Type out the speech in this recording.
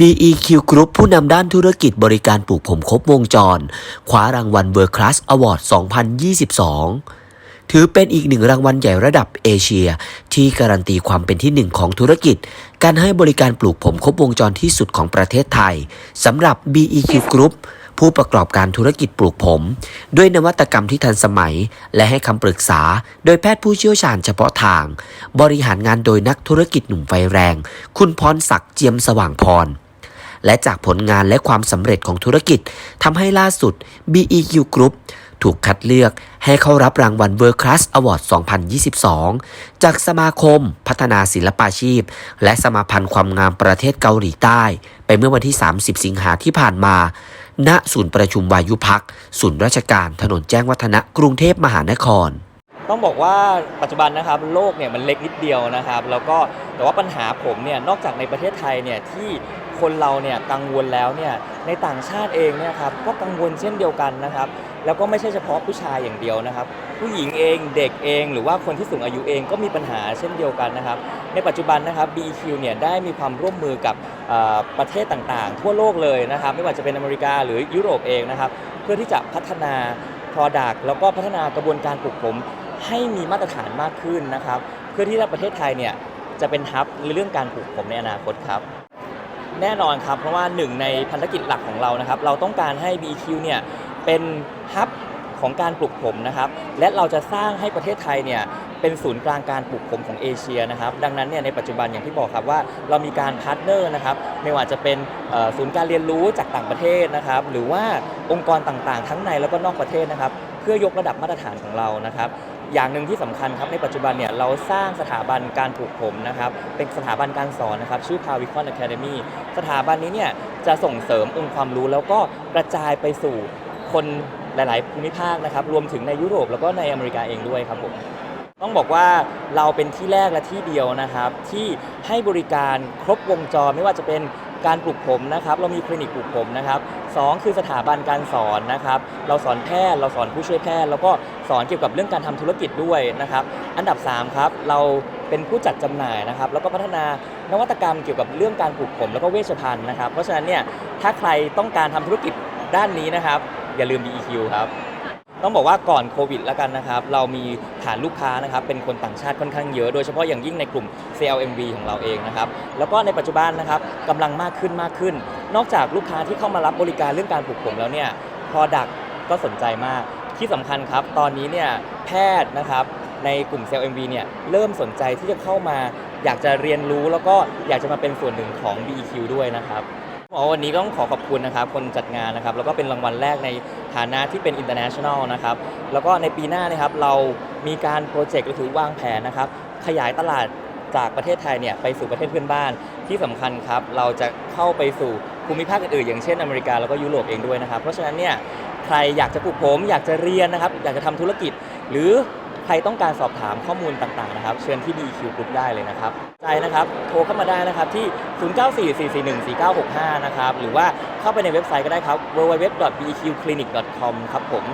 BEQ Group ผู้นำด้านธุรกิจบริการปลูกผมครบวงจร คว้ารางวัล World Class Award 2022 ถือเป็นอีกหนึ่งรางวัลใหญ่ระดับเอเชีย ที่การันตีความเป็นที่หนึ่งของธุรกิจ การให้บริการปลูกผมครบวงจรที่สุดของประเทศไทยสำหรับ BEQ Group ผู้ประกอบการธุรกิจปลูกผม ด้วยนวัตกรรมที่ทันสมัย และให้คำปรึกษา โดยแพทย์ผู้เชี่ยวชาญเฉพาะทาง บริหารงานโดยนักธุรกิจหนุ่มไฟแรง คุณพรศักดิ์เจียมสว่างพร และจากผลงานและความสำเร็จของธุรกิจทำให้ล่าสุด BEQ Group ถูกคัดเลือกให้เข้ารับรางวัล World Class Award 2022 จากสมาคม พัฒนาศิลปาชีพ และสมาพันธ์ความงามประเทศเกาหลีใต้ ไปเมื่อวันที่ 30 สิงหาที่ผ่านมา ณ ศูนย์ประชุมวายุพัก ศูนย์ราชการถนนแจ้งวัฒนะกรุงเทพมหานคร ต้องบอกว่าปัจจุบันนะครับโลกเนี่ยมันเล็กนิดเดียวนะครับ แล้วก็แต่ว่าปัญหาผมเนี่ยนอกจากในประเทศไทยเนี่ยที่คนเราเนี่ยกังวลแล้วเนี่ยในต่างชาติเองเนี่ยครับก็กังวลเช่นเดียวกันนะครับ แล้วก็ไม่ใช่เฉพาะผู้ชายอย่างเดียวนะครับ ผู้หญิงเองเด็กเองหรือว่าคนที่สูงอายุเองก็มีปัญหาเช่นเดียวกันนะครับ ในปัจจุบันนะครับ BEQ เนี่ยได้มีความร่วมมือกับประเทศต่างๆ ทั่วโลกเลยนะครับ ไม่ว่าจะเป็นอเมริกาหรือยุโรปเองนะครับ เพื่อที่จะพัฒนา Product แล้วก็พัฒนากระบวนการปลูกผม ให้มีมาตรฐานมากขึ้นนะครับ เพื่อที่ประเทศไทยเนี่ยจะเป็นฮับในเรื่องการปลูกผมในอนาคตครับ แน่นอนครับ เพราะว่าหนึ่งในพันธกิจหลักของเรานะครับ เราต้องการให้ BQ เนี่ยเป็นฮับของการปลูกผมนะครับ และเราจะสร้างให้ประเทศไทยเนี่ยเป็นศูนย์กลางการปลูกผมของเอเชียนะครับ ดังนั้นเนี่ยในปัจจุบันอย่างที่บอกครับว่าเรามีการพาร์ทเนอร์นะครับ ไม่ว่าจะเป็นศูนย์การเรียนรู้จากต่างประเทศนะครับ หรือว่าองค์กรต่างๆ ทั้งในแล้วก็นอกประเทศนะครับ เพื่อยกระดับมาตรฐานของเรานะครับ อย่างหนึ่งที่สำคัญครับในปัจจุบันเนี่ยเราสร้างสถาบันการปลูกผมนะครับเป็นสถาบันการสอนนะครับชื่อ Pavicon Academy สถาบันนี้เนี่ยจะส่งเสริมองค์ความรู้แล้วก็กระจายไปสู่คนหลาย ๆ ภูมิภาคนะครับรวมถึงในยุโรปแล้วก็ในอเมริกาเองด้วยครับผมต้องบอกว่าเราเป็นที่แรกและที่เดียวนะครับ ที่ให้บริการครบวงจรไม่ว่าจะเป็น การปลูกผมนะครับเรามีคลินิกปลูกผมนะครับสองคือสถาบันการสอนนะครับเราสอนแพทย์เราสอนผู้ช่วยแพทย์ แล้วก็สอนเกี่ยวกับเรื่องการทำธุรกิจด้วยนะครับอันดับ3ครับเราเป็นผู้จัดจำหน่ายนะครับแล้วก็พัฒนานวัตกรรมเกี่ยวกับเรื่องการปลูกผมแล้วก็เวชภัณฑ์นะครับเพราะฉะนั้นเนี่ยถ้าใครต้องการทำธุรกิจด้านนี้นะครับอย่าลืม BEQ ครับ ต้องบอกว่าก่อนโควิดแล้วกันนะครับ เรามีฐานลูกค้านะครับ เป็นคนต่างชาติค่อนข้างเยอะ โดยเฉพาะอย่างยิ่งในกลุ่ม CLMV ของเราเองนะครับ แล้วก็ในปัจจุบันนะครับกำลังมากขึ้นมากขึ้น นอกจากลูกค้าที่เข้ามารับบริการเรื่องการปลูกผมแล้วเนี่ย Product ก็สนใจมาก ที่สำคัญครับ ตอนนี้เนี่ยแพทย์นะครับในกลุ่ม CLMV เนี่ยเริ่มสนใจที่จะเข้ามา อยากจะเรียนรู้แล้วก็อยากจะมาเป็นส่วนหนึ่งของ BEQ ด้วยนะครับ วันนี้ต้องขอขอบคุณนะครับคนจัดงานนะครับแล้วก็เป็นรางวัลแรกในฐานะที่เป็น international นะครับแล้วก็ในปีหน้านะครับเรามีการโปรเจกต์หรือวางแผนนะครับขยายตลาดจากประเทศไทยเนี่ยไปสู่ประเทศเพื่อนบ้านที่สำคัญครับเราจะเข้าไปสู่ภูมิภาคอื่นๆอย่างเช่นอเมริกาแล้วก็ยุโรปเองด้วยนะครับเพราะฉะนั้นเนี่ยใครอยากจะปลูกผมอยากจะเรียนนะครับอยากจะทำธุรกิจหรือ ใครต้องการสอบถามข้อมูลต่างๆนะครับเชิญที่ BQ Group ได้เลยนะครับใจนะครับโทรเข้ามาได้นะครับที่ 0944414965 นะครับหรือว่าเข้าไปในเว็บไซต์ก็ได้ครับ www.beqclinic.com ครับผม